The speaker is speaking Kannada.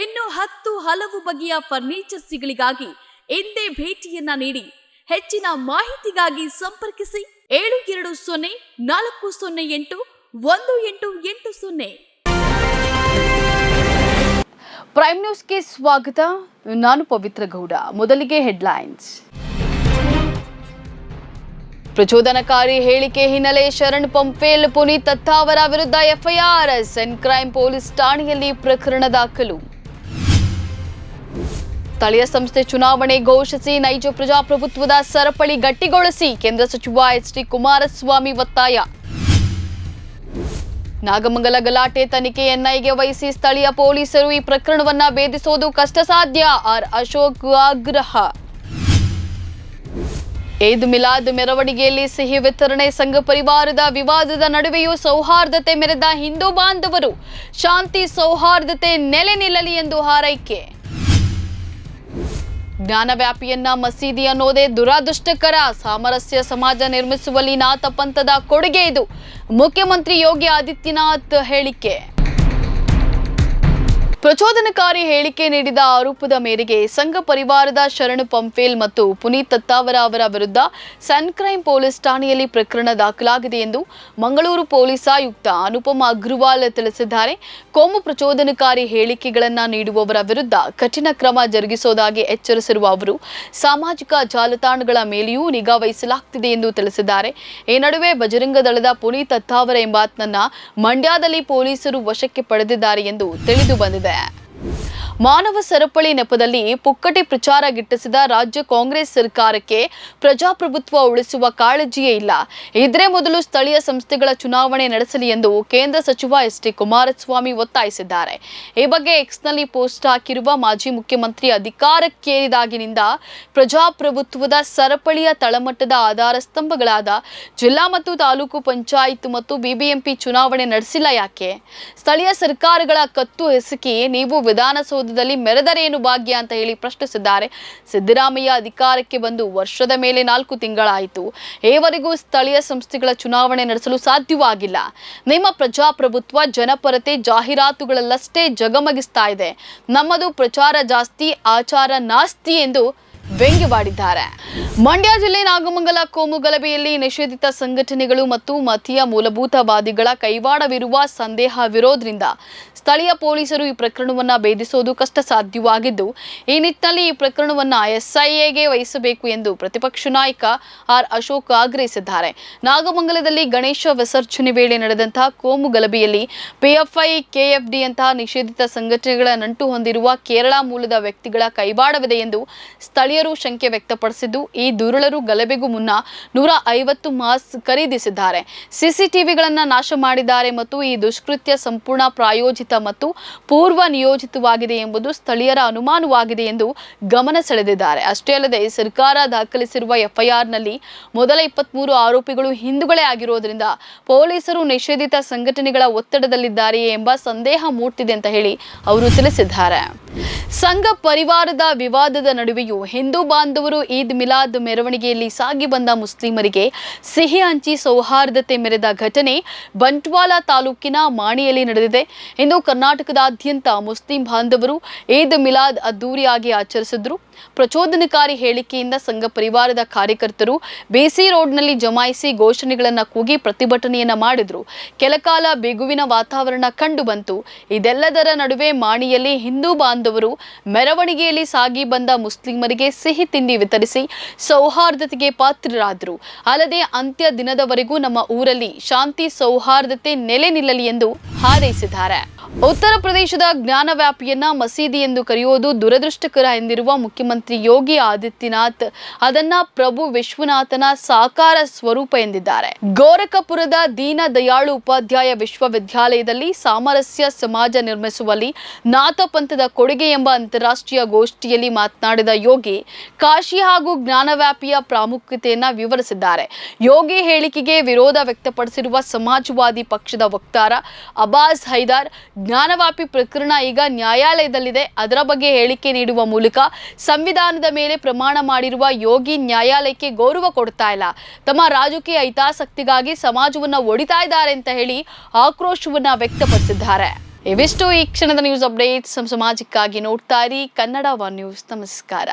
ಇನ್ನು ಹತ್ತು ಹಲವು ಬಗೆಯ ಫರ್ನಿಚರ್ಸ್ಗಳಿಗಾಗಿ ಎಂದೇ ಭೇಟಿಯನ್ನ ನೀಡಿ ಹೆಚ್ಚಿನ ಮಾಹಿತಿಗಾಗಿ ಸಂಪರ್ಕಿಸಿ ಏಳು ಎರಡು ಸೊನ್ನೆ ನಾಲ್ಕು ಸೊನ್ನೆ ಎಂಟು ಒಂದು ಎಂಟು ಎಂಟು ಸೊನ್ನೆ. ಪ್ರೈಮ್ ನ್ಯೂಸ್ಗೆ ಸ್ವಾಗತ. ನಾನು ಪವಿತ್ರ ಗೌಡ. ಮೊದಲಿಗೆ ಹೆಡ್ಲೈನ್ಸ್ ಪ್ರಚೋದನಕಾರಿ ಹೇಳಿಕೆ ಹಿನ್ನೆಲೆ ಶರಣ್ ಪಂಪೇಲ್ ಪುನೀತ್ ತತ್ತಾವರ ವಿರುದ್ಧ ಎಫ್ಐಆರ್ ಸೆನ್ ಕ್ರೈಮ್ ಪೊಲೀಸ್ ಠಾಣೆಯಲ್ಲಿ ಪ್ರಕರಣ ದಾಖಲು. ಸ್ಥಳೀಯ ಸಂಸ್ಥೆ ಚುನಾವಣೆ ಘೋಷಿಸಿ ನೈಜ ಪ್ರಜಾಪ್ರಭುತ್ವದ ಸರಪಳಿ ಗಟ್ಟಿಗೊಳಿಸಿ ಕೇಂದ್ರ ಸಚಿವ ಎಚ್ ಡಿ ಕುಮಾರಸ್ವಾಮಿ ಒತ್ತಾಯ. ನಾಗಮಂಗಲ ಗಲಾಟೆ ತನಿಖೆ ಎನ್ಐಗೆ ವಹಿಸಿ ಸ್ಥಳೀಯ ಪೊಲೀಸರು ಈ ಪ್ರಕರಣವನ್ನ ಭೇದಿಸೋದು ಕಷ್ಟ ಸಾಧ್ಯ ಆರ್ ಅಶೋಕ್ ಆಗ್ರಹ. ಈದ್ ಮಿಲಾದ್ ಮೆರವಣಿಗೆಯಲ್ಲಿ ಸಿಹಿ ವಿತರಣೆ ಸಂಘ ಪರಿವಾರದ ವಿವಾದದ ನಡುವೆಯೂ ಸೌಹಾರ್ದತೆ ಮೆರೆದ ಹಿಂದೂ ಬಾಂಧವರು, ಶಾಂತಿ ಸೌಹಾರ್ದತೆ ನೆಲೆ ನಿಲ್ಲಲಿ ಎಂದು ಹಾರೈಕೆ. ಜ್ಞಾನವ್ಯಾಪಿಯನ್ನ ಮಸೀದಿ ಅನ್ನೋದೇ ದುರಾದೃಷ್ಟಕರ ಸಾಮರಸ್ಯ ಸಮಾಜ ನಿರ್ಮಿಸುವಲ್ಲಿ ನಾಥ ಪಂಥದ ಕೊಡುಗೆ ಇದು. ಮುಖ್ಯಮಂತ್ರಿ ಯೋಗಿ ಆದಿತ್ಯನಾಥ್ ಹೇಳಿಕೆ. ಪ್ರಚೋದನಕಾರಿ ಹೇಳಿಕೆ ನೀಡಿದ ಆರೋಪದ ಮೇರೆಗೆ ಸಂಘ ಪರಿವಾರದ ಶರಣು ಪಂಪೇಲ್ ಮತ್ತು ಪುನೀತ್ ತತ್ತಾವರ ಅವರ ವಿರುದ್ಧ ಸನ್ ಕ್ರೈಮ್ ಪೊಲೀಸ್ ಠಾಣೆಯಲ್ಲಿ ಪ್ರಕರಣ ದಾಖಲಾಗಿದೆ ಎಂದು ಮಂಗಳೂರು ಪೊಲೀಸ್ ಆಯುಕ್ತ ಅನುಪಮ ಅಗ್ರವಾಲ್ ತಿಳಿಸಿದ್ದಾರೆ. ಕೋಮು ಪ್ರಚೋದನಕಾರಿ ಹೇಳಿಕೆಗಳನ್ನು ನೀಡುವವರ ವಿರುದ್ಧ ಕಠಿಣ ಕ್ರಮ ಜರುಗಿಸುವುದಾಗಿ ಎಚ್ಚರಿಸಿರುವ ಅವರು, ಸಾಮಾಜಿಕ ಜಾಲತಾಣಗಳ ಮೇಲೆಯೂ ನಿಗಾ ವಹಿಸಲಾಗ್ತಿದೆ ಎಂದು ತಿಳಿಸಿದ್ದಾರೆ. ಈ ನಡುವೆ ಬಜರಂಗ ದಳದ ಪುನೀತ್ ತತ್ತಾವರ ಎಂಬಾತನನ್ನ ಮಂಡ್ಯದಲ್ಲಿ ಪೊಲೀಸರು ವಶಕ್ಕೆ ಪಡೆದಿದ್ದಾರೆ ಎಂದು ತಿಳಿದು ಬಂದಿದೆ. Café. ಮಾನವ ಸರಪಳಿ ನೆಪದಲ್ಲಿ ಪುಕ್ಕಟೆ ಪ್ರಚಾರ ಗಿಟ್ಟಿಸಿದ ರಾಜ್ಯ ಕಾಂಗ್ರೆಸ್ ಸರ್ಕಾರಕ್ಕೆ ಪ್ರಜಾಪ್ರಭುತ್ವ ಉಳಿಸುವ ಕಾಳಜಿಯೇ ಇಲ್ಲ. ಇದ್ರೆ ಮೊದಲು ಸ್ಥಳೀಯ ಸಂಸ್ಥೆಗಳ ಚುನಾವಣೆ ನಡೆಸಲಿ ಎಂದು ಕೇಂದ್ರ ಸಚಿವ ಎಸ್ ಟಿ ಕುಮಾರಸ್ವಾಮಿ ಒತ್ತಾಯಿಸಿದ್ದಾರೆ. ಈ ಬಗ್ಗೆ ಎಕ್ಸ್ನಲ್ಲಿ ಪೋಸ್ಟ್ ಹಾಕಿರುವ ಮಾಜಿ ಮುಖ್ಯಮಂತ್ರಿ ಅಧಿಕಾರಕ್ಕೇರಿದಾಗಿನಿಂದ ಪ್ರಜಾಪ್ರಭುತ್ವದ ಸರಪಳಿಯ ತಳಮಟ್ಟದ ಆಧಾರ ಸ್ತಂಭಗಳಾದ ಜಿಲ್ಲಾ ಮತ್ತು ತಾಲೂಕು ಪಂಚಾಯತ್ ಮತ್ತು ಬಿಬಿಎಂಪಿ ಚುನಾವಣೆ ನಡೆಸಿಲ್ಲ ಯಾಕೆ? ಸ್ಥಳೀಯ ಸರ್ಕಾರಗಳ ಕತ್ತು ಎಸಕಿ ನೀವು ವಿಧಾನಸೌಧದಲ್ಲಿ ಮೆರೆದರೇನು ಭಾಗ್ಯ ಅಂತ ಹೇಳಿ ಪ್ರಶ್ನಿಸಿದ್ದಾರೆ. ಸಿದ್ದರಾಮಯ್ಯ ಅಧಿಕಾರಕ್ಕೆ ಬಂದು ವರ್ಷದ ಮೇಲೆ ನಾಲ್ಕು ತಿಂಗಳಾಯಿತು. ಈವರೆಗೂ ಸ್ಥಳೀಯ ಸಂಸ್ಥೆಗಳ ಚುನಾವಣೆ ನಡೆಸಲು ಸಾಧ್ಯವಾಗಿಲ್ಲ. ನಿಮ್ಮ ಪ್ರಜಾಪ್ರಭುತ್ವ, ಜನಪರತೆ, ಜಾಹೀರಾತುಗಳಲ್ಲಷ್ಟೇ ಜಗಮಗಿಸ್ತಾ ಇದೆ. ನಮ್ಮದು ಪ್ರಚಾರ ಜಾಸ್ತಿ, ಆಚಾರ ನಾಸ್ತಿ ಎಂದು ವ್ಯಂಗ್ಯವಾಡಿದ್ದಾರೆ. ಮಂಡ್ಯ ಜಿಲ್ಲೆ ನಾಗಮಂಗಲ ಕೋಮು ಗಲಭೆಯಲ್ಲಿ ನಿಷೇಧಿತ ಸಂಘಟನೆಗಳು ಮತ್ತು ಮತೀಯ ಮೂಲಭೂತವಾದಿಗಳ ಕೈವಾಡವಿರುವ ಸಂದೇಹವಿರೋದ್ರಿಂದ ಸ್ಥಳೀಯ ಪೊಲೀಸರು ಈ ಪ್ರಕರಣವನ್ನು ಭೇದಿಸುವುದು ಕಷ್ಟ ಸಾಧ್ಯವಾಗಿದ್ದು ಈ ನಿಟ್ಟಿನಲ್ಲಿ ಈ ಪ್ರಕರಣವನ್ನ ಎಸ್ಐಎಗೆ ವಹಿಸಬೇಕು ಎಂದು ಪ್ರತಿಪಕ್ಷ ನಾಯಕ ಆರ್ ಅಶೋಕ್ ಆಗ್ರಹಿಸಿದ್ದಾರೆ. ನಾಗಮಂಗಲದಲ್ಲಿ ಗಣೇಶ ವಿಸರ್ಜನೆ ವೇಳೆ ನಡೆದಂತಹ ಕೋಮು ಗಲಭೆಯಲ್ಲಿ ಪಿಎಫ್ಐ ಕೆಎಫ್ಡಿ ಅಂತಹ ನಿಷೇಧಿತ ಸಂಘಟನೆಗಳ ನಂಟು ಹೊಂದಿರುವ ಕೇರಳ ಮೂಲದ ವ್ಯಕ್ತಿಗಳ ಕೈವಾಡವಿದೆ ಎಂದು ಸ್ಥಳೀಯರು ಶಂಕೆ ವ್ಯಕ್ತಪಡಿಸಿದ್ದು, ಈ ದುರುಳರು ಗಲಭೆಗೂ ಮುನ್ನ ನೂರ ಐವತ್ತು ಮಾಸ್ ಖರೀದಿಸಿದ್ದಾರೆ. ಸಿಸಿಟಿವಿಗಳನ್ನು ನಾಶ ಮಾಡಿದ್ದಾರೆ ಮತ್ತು ಈ ದುಷ್ಕೃತ್ಯ ಸಂಪೂರ್ಣ ಪ್ರಾಯೋಜಿತ ಮತ್ತು ಪೂರ್ವ ನಿಯೋಜಿತವಾಗಿದೆ ಎಂಬುದು ಸ್ಥಳೀಯರ ಅನುಮಾನವಾಗಿದೆ ಎಂದು ಗಮನ ಸೆಳೆದಿದ್ದಾರೆ. ಅಷ್ಟೇ ಅಲ್ಲದೆ ಸರ್ಕಾರ ದಾಖಲಿಸಿರುವ ಎಫ್ಐಆರ್ನಲ್ಲಿ ಮೊದಲ ಇಪ್ಪತ್ಮೂರು ಆರೋಪಿಗಳು ಹಿಂದೂಗಳೇ ಆಗಿರೋದ್ರಿಂದ ಪೊಲೀಸರು ನಿಷೇಧಿತ ಸಂಘಟನೆಗಳ ಒತ್ತಡದಲ್ಲಿದ್ದಾರೆಯೇ ಎಂಬ ಸಂದೇಹ ಮೂಡ್ತಿದೆ ಅಂತ ಹೇಳಿ ಅವರು ತಿಳಿಸಿದ್ದಾರೆ. ಸಂಘ ಪರಿವಾರದ ವಿವಾದದ ನಡುವೆಯೂ ಹಿಂದೂ ಬಾಂಧವರು ಈದ್ ಮಿಲಾದ್ ಮೆರವಣಿಗೆಯಲ್ಲಿ ಸಾಗಿ ಬಂದ ಮುಸ್ಲಿಮರಿಗೆ ಸಿಹಿ ಹಂಚಿ ಸೌಹಾರ್ದತೆ ಮೆರೆದ ಘಟನೆ ಬಂಟ್ವಾಲ ತಾಲೂಕಿನ ಮಾಣಿಯಲ್ಲಿ ನಡೆದಿದೆ. ಇಂದು ಕರ್ನಾಟಕದಾದ್ಯಂತ ಮುಸ್ಲಿಂ ಬಾಂಧವರು ಈದ್ ಮಿಲಾದ್ ಅದ್ದೂರಿಯಾಗಿ ಆಚರಿಸಿದ್ರು. ಪ್ರಚೋದನಕಾರಿ ಹೇಳಿಕೆಯಿಂದ ಸಂಘ ಪರಿವಾರದ ಕಾರ್ಯಕರ್ತರು ಬಿಸಿ ರೋಡ್ನಲ್ಲಿ ಜಮಾಯಿಸಿ ಘೋಷಣೆಗಳನ್ನ ಕೂಗಿ ಪ್ರತಿಭಟನೆಯನ್ನ ಮಾಡಿದ್ರು. ಕೆಲಕಾಲ ಬಿಗುವಿನ ವಾತಾವರಣ ಕಂಡು ಬಂತು. ಇದೆಲ್ಲದರ ನಡುವೆ ಮಾಣಿಯಲ್ಲಿ ಹಿಂದೂ ಬಾಂಧವರು ಬಾಂಧವರು ಮೆರವಣಿಗೆಯಲ್ಲಿ ಸಾಗಿ ಬಂದ ಮುಸ್ಲಿಮರಿಗೆ ಸಿಹಿ ತಿಂಡಿ ವಿತರಿಸಿ ಸೌಹಾರ್ದತೆಗೆ ಪಾತ್ರರಾದರು. ಅಲ್ಲದೆ ಅಂತ್ಯ ದಿನದವರೆಗೂ ನಮ್ಮ ಊರಲ್ಲಿ ಶಾಂತಿ ಸೌಹಾರ್ದತೆ ನೆಲೆ ನಿಲ್ಲಲಿ ಎಂದು ಹಾರೈಸಿದ್ದಾರೆ. ಉತ್ತರ ಪ್ರದೇಶದ ಜ್ಞಾನ ವ್ಯಾಪಿಯನ್ನ ಮಸೀದಿ ಎಂದು ಕರೆಯುವುದು ದುರದೃಷ್ಟಕರ ಎಂದಿರುವ ಮುಖ್ಯಮಂತ್ರಿ ಯೋಗಿ ಆದಿತ್ಯನಾಥ್, ಅದನ್ನ ಪ್ರಭು ವಿಶ್ವನಾಥನ ಸಾಕಾರ ಸ್ವರೂಪ ಎಂದಿದ್ದಾರೆ. ಗೋರಖಪುರದ ದೀನ ದಯಾಳು ಉಪಾಧ್ಯಾಯ ವಿಶ್ವವಿದ್ಯಾಲಯದಲ್ಲಿ ಸಾಮರಸ್ಯ ಸಮಾಜ ನಿರ್ಮಿಸುವಲ್ಲಿ ನಾಥಪಂಥದ ಕೊಡುಗೆ ಎಂಬ ಅಂತಾರಾಷ್ಟ್ರೀಯ ಗೋಷ್ಠಿಯಲ್ಲಿ ಮಾತನಾಡಿದ ಯೋಗಿ, ಕಾಶಿ ಹಾಗೂ ಜ್ಞಾನವ್ಯಾಪಿಯ ಪ್ರಾಮುಖ್ಯತೆಯನ್ನ ವಿವರಿಸಿದ್ದಾರೆ. ಯೋಗಿ ಹೇಳಿಕೆಗೆ ವಿರೋಧ ವ್ಯಕ್ತಪಡಿಸಿರುವ ಸಮಾಜವಾದಿ ಪಕ್ಷದ ವಕ್ತಾರ ಅಬಾಸ್ ಹೈದಾರ್ ಜ್ಞಾನವ್ಯಾಪಿ ಪ್ರಕರಣ ಈಗ ನ್ಯಾಯಾಲಯದಲ್ಲಿದೆ. ಅದರ ಬಗ್ಗೆ ಹೇಳಿಕೆ ನೀಡುವ ಮೂಲಕ ಸಂವಿಧಾನದ ಮೇಲೆ ಪ್ರಮಾಣ ಮಾಡಿರುವ ಯೋಗಿ ನ್ಯಾಯಾಲಯಕ್ಕೆ ಗೌರವ ಕೊಡ್ತಾ ಇಲ್ಲ. ತಮ್ಮ ರಾಜಕೀಯ ಹಿತಾಸಕ್ತಿಗಾಗಿ ಸಮಾಜವನ್ನ ಒಡಿತಾ ಇದ್ದಾರೆ ಅಂತ ಹೇಳಿ ಆಕ್ರೋಶವನ್ನ ವ್ಯಕ್ತಪಡಿಸಿದ್ದಾರೆ. ಇವಿಷ್ಟು ಈ ಕ್ಷಣದ ನ್ಯೂಸ್ ಅಪ್ಡೇಟ್ಸ್ ಸಮಾಜಕ್ಕಾಗಿ ನೋಡ್ತಾ ಇರಿ. Kannada one news. ನಮಸ್ಕಾರ.